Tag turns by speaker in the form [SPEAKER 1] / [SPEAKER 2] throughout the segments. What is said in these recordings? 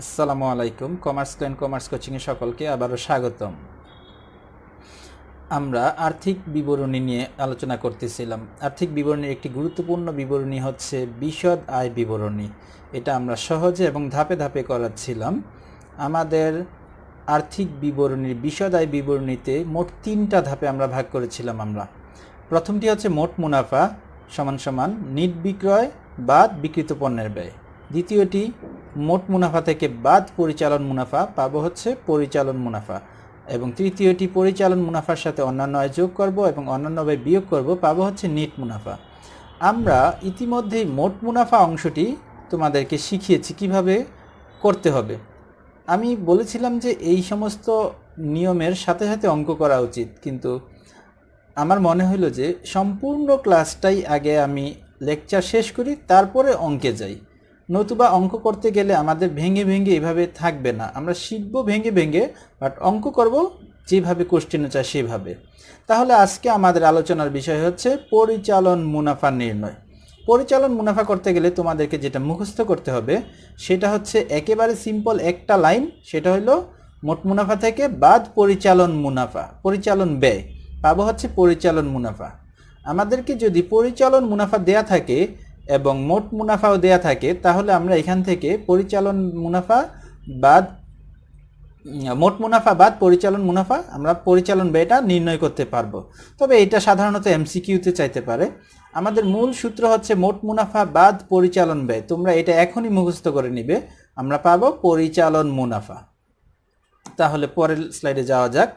[SPEAKER 1] আসসালামু আলাইকুম। Commerce ক্লাইন commerce কোচিংয়ে সকলকে আবারও স্বাগতম। আমরা আর্থিক বিবরণী নিয়ে আলোচনা করতেছিলাম। আর্থিক বিবরণীর একটি গুরুত্বপূর্ণ বিবরণী হচ্ছে বিশদ আয় বিবরণী। এটা আমরা সহজে এবং ধাপে ধাপে করাচ্ছিলাম। আমাদের আর্থিক বিবরণীর বিশদ আয় বিবরণীতে মোট তিনটা ধাপে আমরা ভাগ করেছিলাম আমরা। প্রথমটি হচ্ছে মোট মুনাফা সমান সমান নিট বিক্রয় বাদ বিকৃত পণ্যের ব্যয়। দ্বিতীয়টি মোট মুনাফা থেকে বাদ পরিচালন মুনাফা পাবো হচ্ছে পরিচালন মুনাফা। এবং তৃতীয়টি পরিচালন মুনাফার সাথে অন্যান্য আয় যোগ করব এবং অন্যান্য ব্যয় বিয়োগ করব পাবো হচ্ছে নিট মুনাফা। আমরা ইতিমধ্যেই মোট মুনাফা অংশটি তোমাদেরকে শিখিয়েছি কীভাবে করতে হবে। আমি বলেছিলাম যে এই সমস্ত নিয়মের সাথে সাথে অঙ্ক করা উচিত, কিন্তু আমার মনে হলো যে সম্পূর্ণ ক্লাসটাই আগে আমি লেকচার শেষ করি, তারপরে অঙ্কে যাই। নতুবা অঙ্ক করতে গেলে আমাদের ভেঙে ভেঙে এভাবে থাকবে না। আমরা শিখব ভেঙে ভেঙে বাট অঙ্ক করব যেভাবে কোশ্চেনে চায় সেভাবে। তাহলে আজকে আমাদের আলোচনার বিষয় হচ্ছে পরিচালন মুনাফা নির্ণয়। পরিচালন মুনাফা করতে গেলে তোমাদেরকে যেটা মুখস্থ করতে হবে, সেটা হচ্ছে একেবারে সিম্পল একটা লাইন সেটা হলো মোট মুনাফা থেকে বাদ পরিচালন মুনাফা, পরিচালন ব্যয়। পাবো হচ্ছে পরিচালন মুনাফা। আমাদেরকে যদি পরিচালন মুনাফা দেয়া থাকে এবং মোট মুনাফাও দেয়া থাকে, তাহলে আমরা এখান থেকে পরিচালন মুনাফা বাদ, মোট মুনাফা বাদ পরিচালন মুনাফা আমরা পরিচালন ব্যয়টা নির্ণয় করতে পারব। তবে এটা সাধারণত এমসিকিউতে চাইতে পারে। আমাদের মূল সূত্র হচ্ছে মোট মুনাফা বাদ পরিচালন ব্যয়। তোমরা এটা এখনই মুখস্থ করে নিবে, আমরা পাবো পরিচালন মুনাফা। তাহলে পরের স্লাইডে যাওয়া যাক।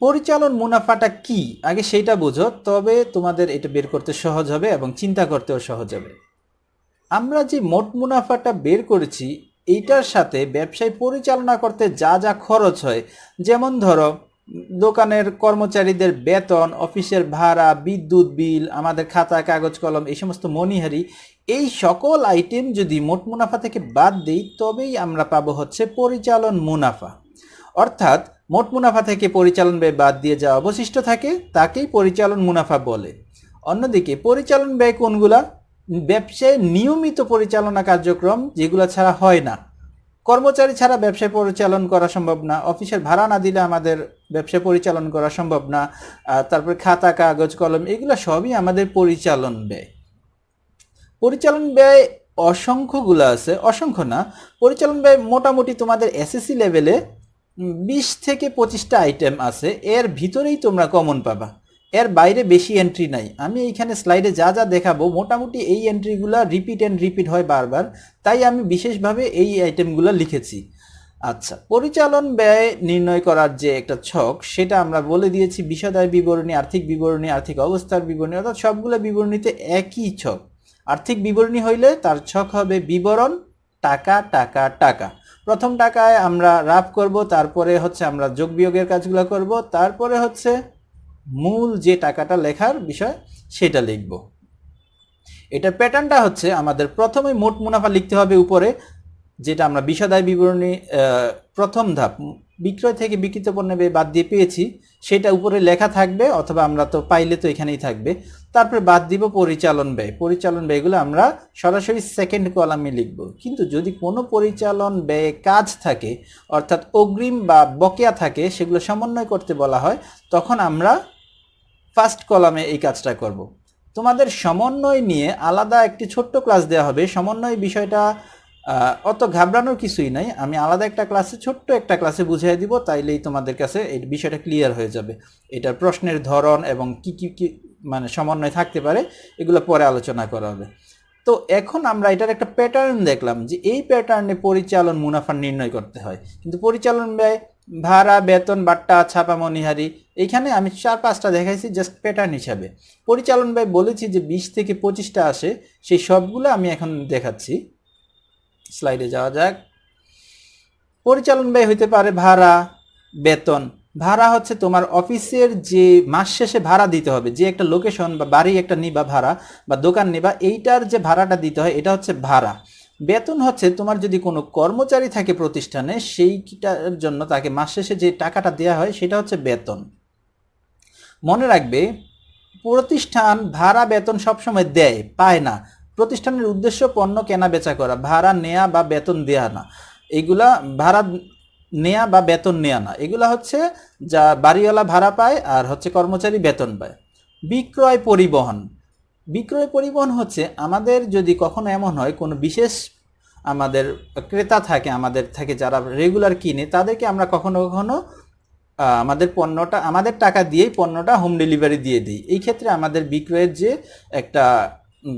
[SPEAKER 1] পরিচালন মুনাফাটা কি? আগে সেইটা বোঝো, তবে তোমাদের এটা বের করতে সহজ হবে এবং চিন্তা করতেও সহজ হবে। আমরা যে মোট মুনাফাটা বের করেছি, এইটার সাথে ব্যবসায় পরিচালনা করতে যা যা খরচ হয়, যেমন ধরো, দোকানের কর্মচারীদের বেতন, অফিসের ভাড়া, বিদ্যুৎ বিল, আমাদের খাতা, কাগজ, কলম, এই সমস্ত মনিহারি, এই সকল আইটেম যদি মোট মুনাফা থেকে বাদ দিই, তবেই আমরা পাবো হচ্ছে পরিচালন মুনাফা। অর্থাৎ মোট মুনাফা থেকে পরিচালন ব্যয় বাদ দিয়ে যা অবশিষ্ট থাকে, তাকেই পরিচালন মুনাফা বলে। অন্যদিকে, পরিচালন ব্যয় কোনগুলা? ব্যবসায় নিয়মিত পরিচালনা কার্যক্রম যেগুলো ছাড়া হয় না। কর্মচারী ছাড়া ব্যবসা পরিচালন করা সম্ভব না, অফিসের ভাড়া না দিলে আমাদের ব্যবসা পরিচালন করা সম্ভব না তারপরে খাতা, কাগজ, কলম, এগুলো সবই আমাদের পরিচালন ব্যয়। পরিচালন ব্যয় অসংখ্যগুলো আছে, অসংখ্য না। পরিচালন ব্যয় মোটামুটি তোমাদের এসএসসি লেভেলে বিশ থেকে পঁচিশটা আইটেম আছে। এর ভিতরেই তোমরা কমন পাবা। এর বাইরে বেশি এন্ট্রি নাই। আমি এইখানে স্লাইডে যা যা দেখাবো, মোটামুটি এই এন্ট্রিগুলো রিপিট অ্যান্ড রিপিট হয় বারবার। তাই আমি বিশেষভাবে এই আইটেমগুলো লিখেছি। আচ্ছা পরিচালন ব্যয় নির্ণয় করার যে একটা ছক, সেটা আমরা বলে দিয়েছি বিষাদায় বিবরণী, আর্থিক বিবরণী, আর্থিক অবস্থার বিবরণী, অর্থাৎ সবগুলো বিবরণীতে একই ছক। আর্থিক বিবরণী হইলে তার ছক হবে বিবরণ, টাকা টাকা টাকা। প্রথম টাকায় আমরা রাফ করব, তারপরে হচ্ছে আমরা যোগ বিয়োগের কাজগুলো করব, তারপরে হচ্ছে মূল যে টাকাটা লেখার বিষয় সেটা লিখব। এটা প্যাটার্নটা হচ্ছে আমাদের প্রথমে মোট মুনাফা লিখতে হবে উপরে, যেটা আমরা বিষাদায় বিবরণী প্রথম ধাপ বিক্রয় থেকে বিকৃত পণ্য বাদ দিয়ে পেয়েছি, সেটা উপরে লেখা থাকবে অথবা আমরা তো পাইলে তো এখানেই থাকবে। তারপরে বাদ দিব পরিচালন ব্যয়। পরিচালন ব্যয়গুলো আমরা সরাসরি সেকেন্ড কলামে লিখব। কিন্তু যদি কোনো পরিচালন ব্যয়ে কাজ থাকে, অর্থাৎ অগ্রিম বা বকেয়া থাকে, সেগুলো সমন্বয় করতে বলা হয়, তখন আমরা ফার্স্ট কলামে এই কাজটা করব। তোমাদের সমন্বয় নিয়ে আলাদা একটি ছোট্ট ক্লাস দেওয়া হবে। সমন্বয় বিষয়টা অত ঘাবড়ানোর কিছুই নাই। আমি আলাদা একটা ক্লাসে ছোট্ট একটা ক্লাসে বুঝিয়ে দিব, তাইলেই তোমাদের কাছে এই বিষয়টা ক্লিয়ার হয়ে যাবে। এটার প্রশ্নের ধরন এবং কি কি কি মানে সমন্বয় থাকতে পারে, এগুলো পরে আলোচনা করা হবে। তো এখন আমরা এটার একটা প্যাটার্ন দেখলাম যে, এই প্যাটার্নে পরিচালন মুনাফা নির্ণয় করতে হয়। কিন্তু পরিচালন ব্যয়, ভাড়া, বেতন, বাট্টা, ছাপা, মনিহারি, এইখানে আমি চার পাঁচটা দেখাইছি জাস্ট প্যাটার্ন হিসাবে। পরিচালন ব্যয় বলেছি যে, বিশ থেকে পঁচিশটা আসে, সেই সবগুলো আমি এখন দেখাচ্ছি। স্লাইডে যাওয়া যাক। পরিচালন ব্যয় হইতে পারে ভাড়া, বেতন। ভাড়া হচ্ছে তোমার অফিসের যে মাস শেষে ভাড়া দিতে হবে, যে একটা লোকেশন বা বাড়ি একটা নিবা ভাড়া বা দোকান নিবা, এইটার যে ভাড়াটা দিতে হয়, এটা হচ্ছে ভাড়া। বেতন হচ্ছে তোমার যদি কোনো কর্মচারী থাকে প্রতিষ্ঠানে, সেইটার জন্য তাকে মাস শেষে যে টাকাটা দেওয়া হয়, সেটা হচ্ছে বেতন। মনে রাখবে, প্রতিষ্ঠান ভাড়া বেতন সবসময় দেয়, পায় না। প্রতিষ্ঠানের উদ্দেশ্য পণ্য কেনা বেচা করা, ভাড়া নেয়া বা বেতন দেয়া না। এইগুলা ভাড়া নেয়া বা বেতন নেয়া না। এগুলা হচ্ছে যা বাড়িওয়ালা ভাড়া পায় আর হচ্ছে কর্মচারী বেতন পায়। বিক্রয় পরিবহন। বিক্রয় পরিবহন হচ্ছে আমাদের যদি কখনো এমন হয়, কোনো বিশেষ আমাদের ক্রেতা থাকে, আমাদের থেকে যারা রেগুলার কিনে, তাদেরকে আমরা কখনো কখনো আমাদের পণ্যটা, আমাদের টাকা দিয়েই পণ্যটা হোম ডেলিভারি দিয়ে দিই। এই ক্ষেত্রে আমাদের বিক্রয়ের যে একটা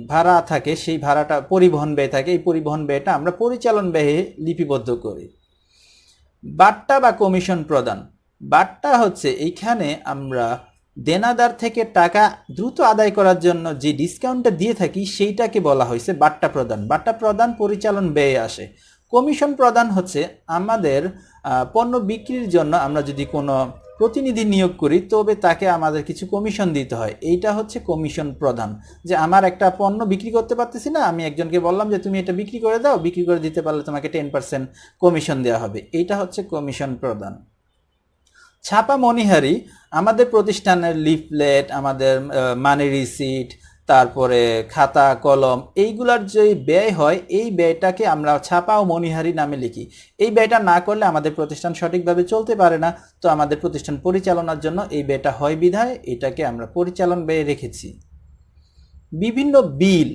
[SPEAKER 1] ভাড়া থাকে, সেই ভাড়াটা পরিবহন ব্যয় থাকে, এই পরিবহন ব্যয়টা আমরা পরিচালন ব্যয়ে লিপিবদ্ধ করি। বাট্টা বা কমিশন প্রদান। বাট্টা হচ্ছে এইখানে আমরা দেনাদার থেকে টাকা দ্রুত আদায় করার জন্য যে ডিসকাউন্টটা দিয়ে থাকি, সেইটাকে বলা হয়েছে বাট্টা প্রদান। বাট্টা প্রদান পরিচালন ব্যয়ে আসে। কমিশন প্রদান হচ্ছে আমাদের পণ্য বিক্রির জন্য আমরা যদি কোনো প্রতিনিধি নিয়োগ করি, তবে তাকে আমাদের কিছু কমিশন দিতে হয়। এইটা হচ্ছে কমিশন প্রদান। যে আমার একটা পণ্য বিক্রি করতে পারতেছি না, আমি একজনকে বললাম যে, তুমি এটা বিক্রি করে দাও, বিক্রি করে দিতে পারলে তোমাকে টেন পার্সেন্ট কমিশন দেওয়া হবে। এইটা হচ্ছে কমিশন প্রদান। ছাপা মনিহারি, আমাদের প্রতিষ্ঠানের লিফলেট আমাদের মানি রিসিট তারপরে খাতা, কলম এইগুলার যে ব্যয় হয়, এই ব্যয়টাকে আমরা ছাপা ও মনিহারি নামে লিখি। এই ব্যয়টা না করলে আমাদের প্রতিষ্ঠান সঠিকভাবে চলতে পারে না। তো আমাদের প্রতিষ্ঠান পরিচালনার জন্য এই ব্যয়টা হয় বিধায় এটাকে আমরা পরিচালন ব্যয়ে রেখেছি। বিভিন্ন বিল,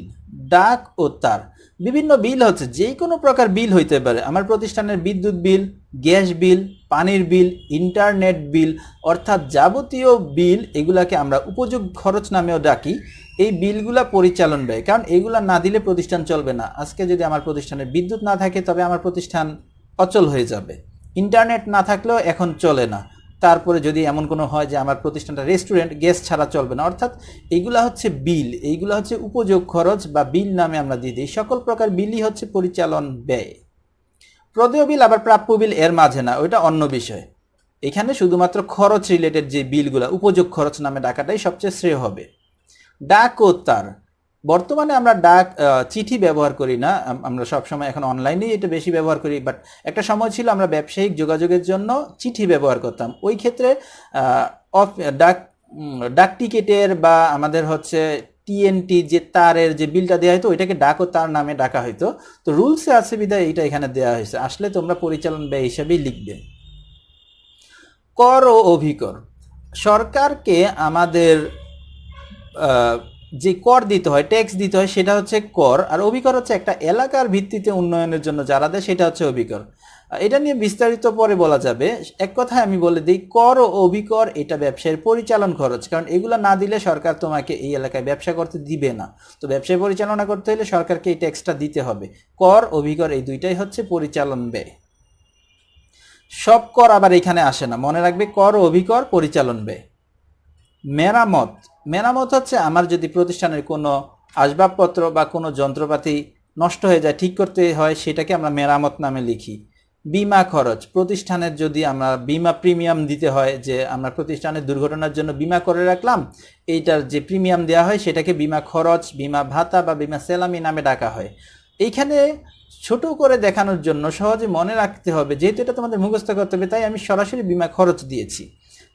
[SPEAKER 1] ডাক ও তার। বিভিন্ন বিল হচ্ছে যে কোনো প্রকার বিল হইতে পারে। আমার প্রতিষ্ঠানের বিদ্যুৎ বিল, গ্যাস বিল, পানির বিল, ইন্টারনেট বিল, অর্থাৎ যাবতীয় বিল এগুলাকে আমরা উপযোগ খরচ নামেও ডাকি। এই বিলগুলা পরিচালন ব্যয়, কারণ এগুলা না দিলে প্রতিষ্ঠান চলবে না। আজকে যদি আমার প্রতিষ্ঠানে বিদ্যুৎ না থাকে, তবে আমার প্রতিষ্ঠান অচল হয়ে যাবে। ইন্টারনেট না থাকলেও এখন চলে না। তারপরে যদি এমন কোনো হয় যে আমার প্রতিষ্ঠানটা রেস্টুরেন্ট, গ্যাস ছাড়া চলবে না, অর্থাৎ এইগুলা হচ্ছে বিল, এইগুলা হচ্ছে উপযোগ খরচ বা বিল নামে আমরা দিয়ে দিই। সকল প্রকার বিলই হচ্ছে পরিচালন ব্যয়। প্রদেয় বিল আবার প্রাপ্য বিল এর মাঝে না, ওইটা অন্য বিষয়। এখানে শুধুমাত্র খরচ রিলেটেড যে বিলগুলা, উপযোগ খরচ নামে ডাকাটাই সবচেয়ে শ্রেয় হবে। ডাক বর্তমানে আমরা ডাক চিঠি ব্যবহার করি না। আম- আমরা সবসময় এখন অনলাইনেই এটা বেশি ব্যবহার করি বাট একটা সময় ছিল আমরা ব্যবসায়িক যোগাযোগের জন্য চিঠি ব্যবহার করতাম। ওই ক্ষেত্রে অফ- ডাক ডাক টিকেটের বা আমাদের হচ্ছে টিএনটি যে তারের যে বিলটা দেওয়া হতো ওইটাকে ডাক তার নামে ডাকা হতো তো রুলসে আছে বিধায় এইটা এখানে দেওয়া হয়েছে। আসলে তোমরা পরিচালন ব্যয় হিসাবেই লিখবে। কর ও অভিকর। সরকারকে আমাদের যে কর দিতে হয় ট্যাক্স দিতে হয়, সেটা হচ্ছে কর। আর অভিকর হচ্ছে একটা এলাকার ভিত্তিতে উন্নয়নের জন্য যারা দেয়, সেটা হচ্ছে অভিকর এটা নিয়ে বিস্তারিত পরে বলা যাবে। এক কথায় আমি বলে দিই, কর ও অভিকর এটা ব্যবসায়ের পরিচালন খরচ। কারণ এগুলো না দিলে সরকার তোমাকে এই এলাকায় ব্যবসা করতে দিবে না। তো ব্যবসায় পরিচালনা করতে হলে সরকারকে এই ট্যাক্সটা দিতে হবে। কর অভিকর এই দুইটাই হচ্ছে পরিচালন ব্যয়। সব কর আবার এখানে আসে না। মনে রাখবে কর অভিকর পরিচালন ব্যয়। মেরামত। মেরামত হচ্ছে আমার যদি প্রতিষ্ঠানের কোনো আসবাবপত্র বা কোনো যন্ত্রপাতি নষ্ট হয়ে যায়, ঠিক করতে হয়, সেটাকে আমরা মেরামত নামে লিখি। বিমা খরচ, প্রতিষ্ঠানের যদি আমরা বিমা প্রিমিয়াম দিতে হয়, যে আমরা প্রতিষ্ঠানের দুর্ঘটনার জন্য বিমা করে রাখলাম, এইটার যে প্রিমিয়াম দেওয়া হয়, সেটাকে বিমা খরচ, বিমা ভাতা বা বিমা সেলামি নামে ডাকা হয়। এইখানে ছোট করে দেখানোর জন্য সহজে মনে রাখতে হবে, যেহেতু এটা তোমাদের মুখস্থ করতে হবে, তাই আমি সরাসরি বিমা খরচ দিয়েছি।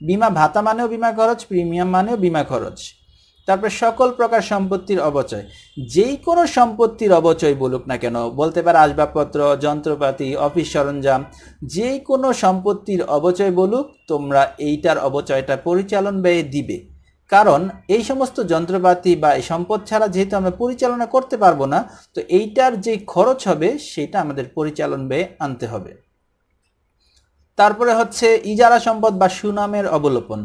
[SPEAKER 1] বিমা ভাতা মানেও বিমা খরচ, প্রিমিয়াম মানেও বিমা খরচ। তারপরে সকল প্রকার সম্পত্তির অবচয়। যেই কোনো সম্পত্তির অবচয় বলুক না কেন, বলতে পারে আসবাবপত্র, যন্ত্রপাতি, অফিস সরঞ্জাম, যেই কোনো সম্পত্তির অবচয় বলুক, তোমরা এইটার অবচয়টা পরিচালন ব্যয়ে দিবে। কারণ এই সমস্ত যন্ত্রপাতি বা এই সম্পদ ছাড়া যেহেতু আমরা পরিচালনা করতে পারব না, তো এইটার যে খরচ হবে, সেটা আমাদের পরিচালন ব্যয়ে আনতে হবে। তারপরে হচ্ছে ইজারা সম্পদ বা সুনামের অবলোপন।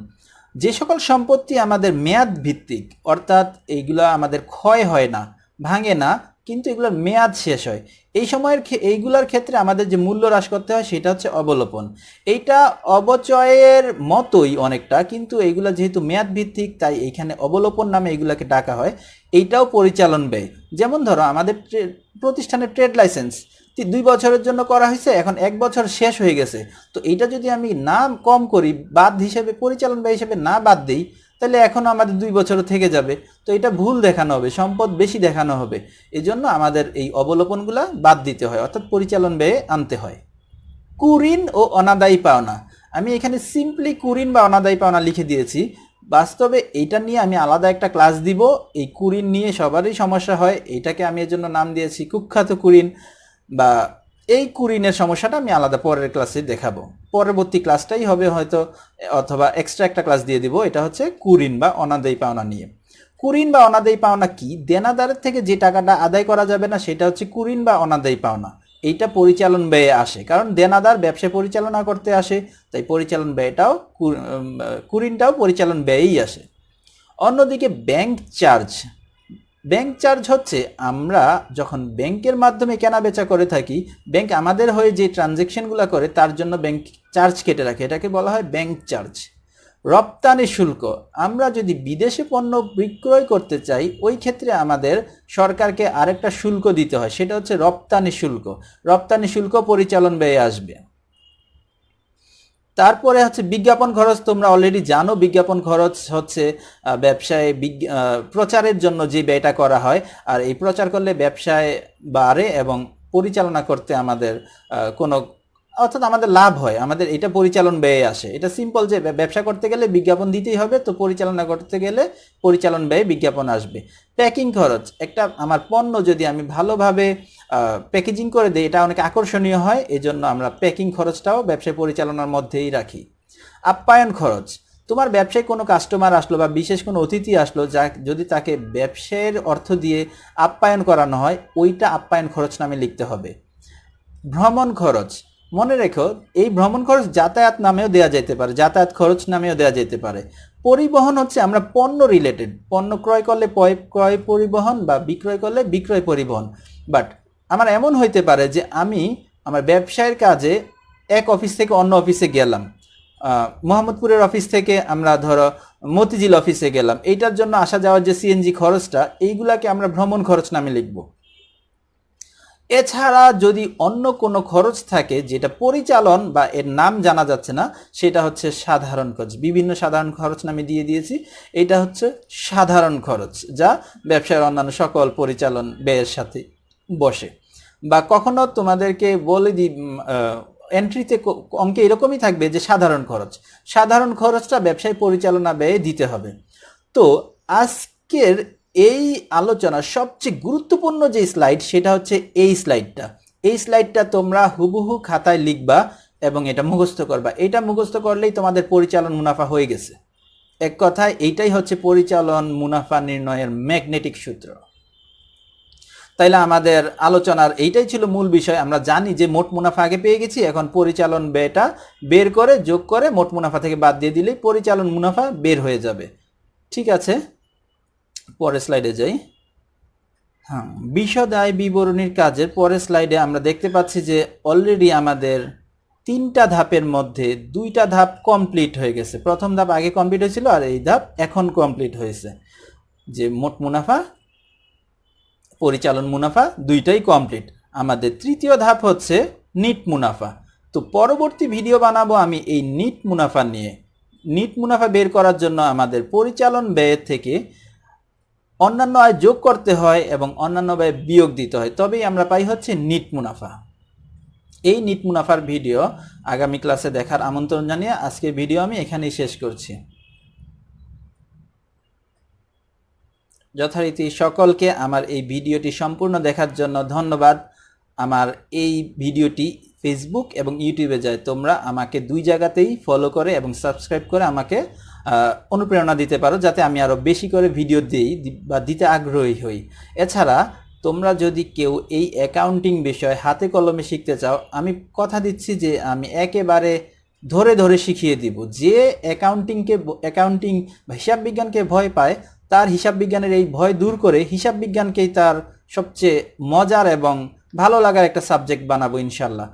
[SPEAKER 1] যে সকল সম্পত্তি আমাদের মেয়াদ ভিত্তিক, অর্থাৎ এইগুলা আমাদের ক্ষয় হয় না, ভাঙে না, কিন্তু এগুলোর মেয়াদ শেষ হয়। এই সময়ের এইগুলার ক্ষেত্রে আমাদের যে মূল্য হ্রাস করতে হয় সেটা হচ্ছে অবলোপন। এইটা অবচয়ের মতোই অনেকটা, কিন্তু এইগুলা যেহেতু মেয়াদ ভিত্তিক, তাই এইখানে অবলোপন নামে এইগুলাকে ডাকা হয়। এইটাও পরিচালন ব্যয়। যেমন ধরো, আমাদের প্রতিষ্ঠানের ট্রেড লাইসেন্স। দুই বছরের জন্য করা হয়েছে, এখন এক বছর শেষ হয়ে গেছে। তো এইটা যদি আমি না কম করি, বাদ হিসেবে, পরিচালন ব্যয় হিসেবে না বাদ দিই, তাহলে এখনও আমাদের দুই বছর থেকে যাবে। তো এটা ভুল দেখানো হবে, সম্পদ বেশি দেখানো হবে। এজন্য আমাদের এই অবলোপনগুলা বাদ দিতে হয়, অর্থাৎ পরিচালন ব্যয়ে আনতে হয়। কুরিন ও অনাদায়ী পাওনা। আমি এখানে সিম্পলি কুরিন বা অনাদায়ী পাওনা লিখে দিয়েছি। বাস্তবে এইটা নিয়ে আমি আলাদা একটা ক্লাস দিব। এই কুরিন নিয়ে সবারই সমস্যা হয়। এটাকে আমি এর জন্য নাম দিয়েছি কুখ্যাত কুরিন। বা এই কুরিনের সমস্যাটা আমি আলাদা পরের ক্লাসে দেখাবো। পরবর্তী ক্লাসটাই হবে হয়তো, অথবা এক্সট্রা একটা ক্লাস দিয়ে দিব, এটা হচ্ছে কুরিন বা অনাদায়ী পাওনা নিয়ে। কুরিন বা অনাদায়ী পাওনা কি? দেনাদারের থেকে যে টাকাটা আদায় করা যাবে না, সেটা হচ্ছে কুরিন বা অনাদায়ী পাওনা। এইটা পরিচালন ব্যয়ে আসে, কারণ দেনাদার ব্যবসা পরিচালনা করতে আসে, তাই পরিচালন ব্যয়টাও কুরিনটাও পরিচালন ব্যয়েই আসে। অন্যদিকে ব্যাংক চার্জ ব্যাংক চার্জ হচ্ছে আমরা যখন ব্যাংকের মাধ্যমে কেনা বেচা করে থাকি ব্যাংক আমাদের হয়ে যে ট্রানজেকশনগুলো করে তার জন্য ব্যাংক চার্জ কেটে রাখে। এটাকে বলা হয় ব্যাংক চার্জ রপ্তানি শুল্ক। আমরা যদি বিদেশে পণ্য বিক্রয় করতে চাই, ওই ক্ষেত্রে আমাদের সরকারকে আরেকটা শুল্ক দিতে হয়। সেটা হচ্ছে রপ্তানি শুল্ক। রপ্তানি শুল্ক পরিচালন ব্যয়ে আসবে। তারপরে হচ্ছে বিজ্ঞাপন খরচ, তোমরা অলরেডি জানো, বিজ্ঞাপন খরচ হচ্ছে ব্যবসায় প্রচারের জন্য যে ব্যয়টা করা হয়। আর এই প্রচার করলে ব্যবসায় বাড়ে এবং পরিচালনা করতে আমাদের কোনো অর্থাৎ আমাদের লাভ হয়, আমাদের এটা পরিচালন ব্যয়ে আসে। এটা সিম্পল যে ব্যবসা করতে গেলে বিজ্ঞাপন দিতেই হবে, তো পরিচালনা করতে গেলে পরিচালন ব্যয়ে বিজ্ঞাপন আসবে। প্যাকিং খরচ, একটা আমার পণ্য যদি আমি ভালোভাবে প্যাকেজিং করে দিই, এটা অনেক আকর্ষণীয় হয়, এজন্য আমরা প্যাকিং খরচটাও ব্যবসায় পরিচালনার মধ্যেই রাখি। আপ্যায়ন খরচ, তোমার ব্যবসায় কোনো কাস্টমার আসলো বা বিশেষ কোনো অতিথি আসলো যা যদি তাকে ব্যবসায়ের অর্থ দিয়ে আপ্যায়ন করানো হয়, ওইটা আপ্যায়ন খরচ নামে লিখতে হবে। ভ্রমণ খরচ মনে রেখো, এই ভ্রমণ খরচ যাতায়াত নামেও দেওয়া যেতে পারে, যাতায়াত খরচ নামেও দেওয়া যেতে পারে। পরিবহন হচ্ছে আমরা পণ্য রিলেটেড পণ্য ক্রয় করলে ক্রয় পরিবহন বা বিক্রয় করলে বিক্রয় পরিবহন। বাট আমার এমন হইতে পারে যে আমি আমার ব্যবসায়ের কাজে এক অফিস থেকে অন্য অফিসে গেলাম। মোহাম্মদপুরের অফিস থেকে আমরা ধরো মতিঝিল অফিসে গেলাম। এইটার জন্য আসা যাওয়ার যে সিএনজি খরচটা, এইগুলাকে আমরা ভ্রমণ খরচ নামে লিখব। এছাড়া যদি অন্য কোনো খরচ থাকে, যেটা পরিচালন বা এর নাম জানা যাচ্ছে না, সেটা হচ্ছে সাধারণ খরচ। বিভিন্ন সাধারণ খরচ নামে দিয়ে দিয়েছি। এটা হচ্ছে সাধারণ খরচ, যা ব্যবসার অন্যান্য সকল পরিচালন ব্যয়ের সাথে বসে। বা কখনো তোমাদেরকে বলে দিই এন্ট্রিতে অঙ্কে এরকমই থাকবে যে সাধারণ খরচ। সাধারণ খরচটা ব্যবসায় পরিচালনা ব্যয়ে দিতে হবে। তো আজকের এই আলোচনার সবচেয়ে গুরুত্বপূর্ণ যে স্লাইড সেটা হচ্ছে এই স্লাইডটা এই স্লাইডটা তোমরা হুবহু খাতায় লিখবা এবং এটা মুখস্থ করবা। এটা মুখস্থ করলেই তোমাদের পরিচালন মুনাফা হয়ে গেছে। এক কথায়, এইটাই হচ্ছে পরিচালন মুনাফা নির্ণয়ের ম্যাগনেটিক সূত্র। তাইলে আমাদের আলোচনার এইটাই ছিল মূল বিষয়। আমরা জানি যে মোট মুনাফা আগে পেয়ে গেছি, এখন পরিচালন ব্যয়টা বের করে, যোগ করে মোট মুনাফা থেকে বাদ দিয়ে দিলেই পরিচালন মুনাফা বের হয়ে যাবে। ঠিক আছে? পরের স্লাইডে যাই। হ্যাঁ বিশদ আয় বিবরণীর কাজের পরের স্লাইডে আমরা দেখতে পাচ্ছি যে অলরেডি আমাদের তিনটা ধাপের মধ্যে দুইটা ধাপ কমপ্লিট হয়ে গেছে। প্রথম ধাপ আগে কমপ্লিট হয়েছিল আর এই ধাপ এখন কমপ্লিট হয়েছে। যে মোট মুনাফা, পরিচালন মুনাফা দুইটাই কমপ্লিট আমাদের তৃতীয় ধাপ হচ্ছে নিট মুনাফা। তো পরবর্তী ভিডিও বানাবো আমি এই নিট মুনাফা নিয়ে। নিট মুনাফা বের করার জন্য আমাদের পরিচালন ব্যয়ের থেকে অন্যান্য আয় যোগ করতে হয় এবং অন্যান্য ব্যয় বিয়োগ দিতে হয়। তবেই আমরা পাই হচ্ছে নিট মুনাফা। এই নিট মুনাফার ভিডিও আগামী ক্লাসে দেখার আমন্ত্রণ জানিয়ে আজকের ভিডিও আমি এখানেই শেষ করছি। যথারীতি সকলকে আমার এই ভিডিওটি সম্পূর্ণ দেখার জন্য ধন্যবাদ। আমার এই ভিডিওটি ফেসবুক এবং ইউটিউবে যায়। তোমরা আমাকে দুই জায়গাতেই ফলো করে এবং সাবস্ক্রাইব করে আমাকে অনুপ্রেরণা দিতে পারো, যাতে আমি আরও বেশি করে ভিডিও দিই বা দিতে আগ্রহী হই। এছাড়া, তোমরা যদি কেউ এই অ্যাকাউন্টিং বিষয় হাতে কলমে শিখতে চাও, আমি কথা দিচ্ছি যে আমি একেবারে ধরে ধরে শিখিয়ে দিব। যে অ্যাকাউন্টিংকে অ্যাকাউন্টিং হিসাব বিজ্ঞানকে ভয় পায়, তার হিসাব বিজ্ঞানের এই ভয় দূর করে হিসাব বিজ্ঞানকেই তার সবচেয়ে মজার এবং ভালো লাগার একটা সাবজেক্ট বানাবো ইনশাল্লাহ।